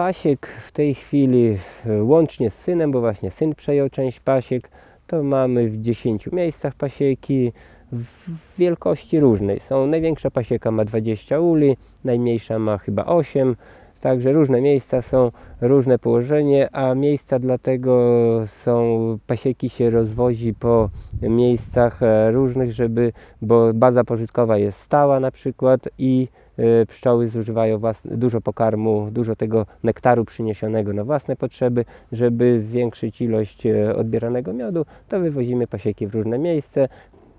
pasiek w tej chwili łącznie z synem, bo właśnie syn przejął część pasiek, to mamy w 10 miejscach pasieki w wielkości różnej. Są największa pasieka ma 20 uli, najmniejsza ma chyba 8. Także różne miejsca są, różne położenie, a miejsca dlatego są, pasieki się rozwozi po miejscach e, różnych, żeby, bo baza pożytkowa jest stała na przykład i pszczoły zużywają własne, dużo pokarmu, dużo tego nektaru przyniesionego na własne potrzeby, żeby zwiększyć ilość e, odbieranego miodu, to wywozimy pasieki w różne miejsca.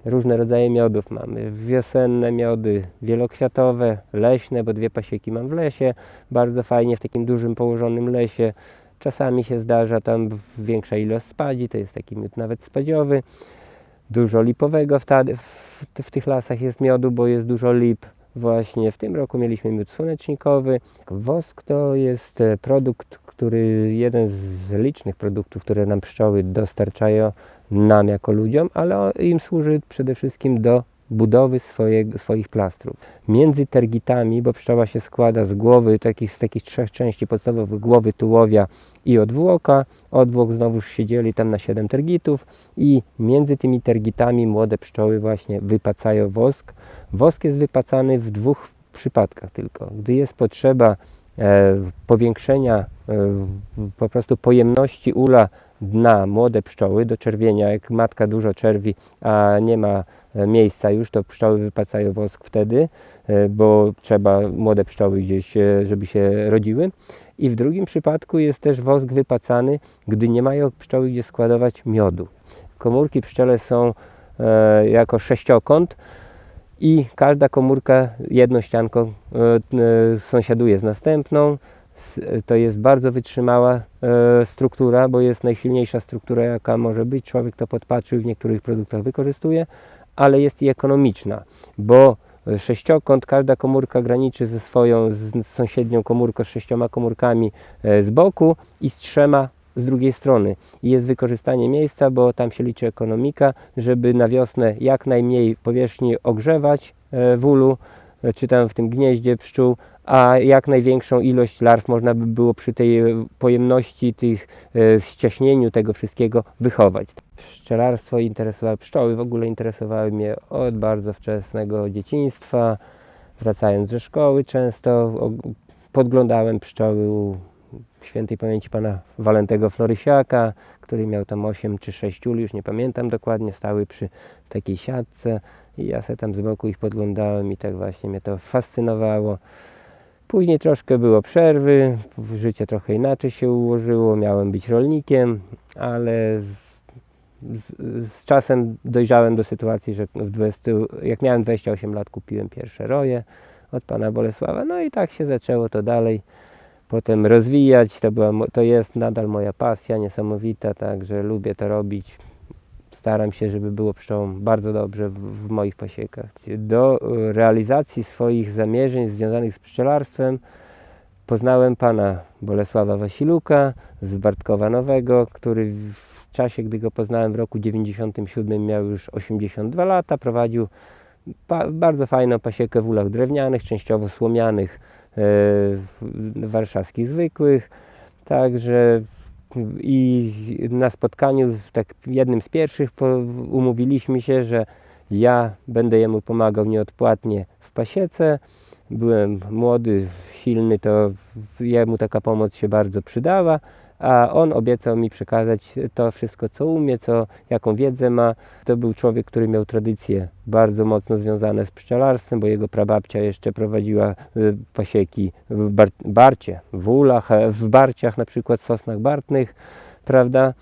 Różne rodzaje miodów mamy. Wiosenne miody, wielokwiatowe, leśne, bo dwie pasieki mam w lesie. Bardzo fajnie w takim dużym położonym lesie. Czasami się zdarza tam większa ilość spadzi, to jest taki miód nawet spadziowy. Dużo lipowego w, ta, w, w tych lasach jest miodu, bo jest dużo lip. Właśnie w tym roku mieliśmy miód słonecznikowy. Wosk to jest e, produkt, który jeden z licznych produktów, które nam pszczoły dostarczają nam jako ludziom, ale im służy przede wszystkim do budowy swojego, swoich plastrów. Między tergitami, bo pszczoła się składa z głowy, takich, z takich trzech części podstawowych, głowy, tułowia i odwłoka. Odwłok znowuż się dzieli tam na 7 tergitów i między tymi tergitami młode pszczoły właśnie wypacają wosk. Wosk jest wypacany w dwóch przypadkach tylko. Gdy jest potrzeba e, powiększenia e, po prostu pojemności ula na młode pszczoły do czerwienia, jak matka dużo czerwi, a nie ma e, miejsca już, to pszczoły wypacają wosk wtedy, bo trzeba młode pszczoły gdzieś, żeby się rodziły. I w drugim przypadku jest też wosk wypacany, gdy nie mają pszczoły gdzie składować miodu. Komórki pszczele są jako sześciokąt i każda komórka jedną ścianką e, e, sąsiaduje z następną. S- To jest bardzo wytrzymała e, struktura, bo jest najsilniejsza struktura, jaka może być. Człowiek to podpatrzył i w niektórych produktach wykorzystuje, ale jest i ekonomiczna, bo e, sześciokąt, każda komórka graniczy ze swoją, z sąsiednią komórką, z sześcioma komórkami e, z boku i z trzema z drugiej strony. Jest wykorzystanie miejsca, bo tam się liczy ekonomika, żeby na wiosnę jak najmniej powierzchni ogrzewać e, w ulu, e, czy tam w tym gnieździe pszczół, a jak największą ilość larw można by było przy tej pojemności, tych e, ściaśnieniu tego wszystkiego wychować. Pszczelarstwo interesowało, pszczoły w ogóle interesowały mnie od bardzo wczesnego dzieciństwa. Wracając ze szkoły często podglądałem pszczoły u świętej pamięci pana Walentego Florysiaka, który miał tam 8 czy 6 uli, już nie pamiętam dokładnie, stały przy takiej siatce. I ja se tam z boku ich podglądałem i tak właśnie mnie to fascynowało. Później troszkę było przerwy, życie trochę inaczej się ułożyło, miałem być rolnikiem, ale z, z, z czasem dojrzałem do sytuacji, że w 20, jak miałem 28 lat kupiłem pierwsze roje od pana Bolesława, no i tak się zaczęło to dalej potem rozwijać. To, była, to jest nadal moja pasja niesamowita, także lubię to robić. Staram się, żeby było pszczołom bardzo dobrze w, w moich pasiekach. Do e, realizacji swoich zamierzeń związanych z pszczelarstwem poznałem pana Bolesława Wasiluka z Bartkowa Nowego, który w czasie, gdy go poznałem w roku 97 miał już 82 lata, prowadził bardzo fajną pasiekę w ulach drewnianych, częściowo słomianych, warszawskich zwykłych. Także i na spotkaniu, tak jednym z pierwszych, umówiliśmy się, że ja będę jemu pomagał nieodpłatnie w pasiece. Byłem młody, silny, to jemu taka pomoc się bardzo przydała, a on obiecał mi przekazać to wszystko, co umie, co, jaką wiedzę ma. To był człowiek, który miał tradycje bardzo mocno związane z pszczelarstwem, bo jego prababcia jeszcze prowadziła y, pasieki w bar barcie, w ulach, e, w barciach, na przykład w sosnach bartnych, prawda?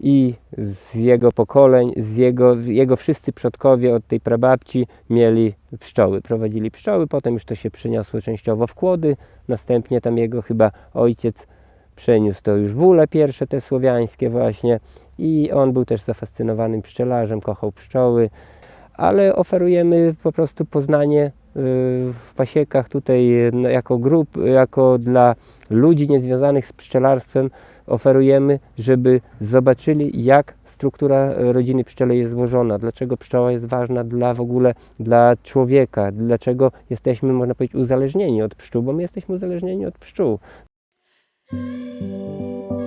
I z jego pokoleń, z jego, jego wszyscy przodkowie od tej prababci mieli pszczoły, prowadzili pszczoły, potem już to się przeniosło częściowo w kłody, następnie tam jego chyba ojciec przeniósł to już w ule pierwsze te słowiańskie właśnie i on był też zafascynowanym pszczelarzem, kochał pszczoły, ale oferujemy po prostu Poznanie y, w pasiekach tutaj y, no, jako grup, jako dla ludzi niezwiązanych z pszczelarstwem oferujemy, żeby zobaczyli jak struktura y, rodziny pszczelej jest złożona, dlaczego pszczoła jest ważna dla w ogóle dla człowieka, dlaczego jesteśmy można powiedzieć uzależnieni od pszczół, bo my jesteśmy uzależnieni od pszczół. Música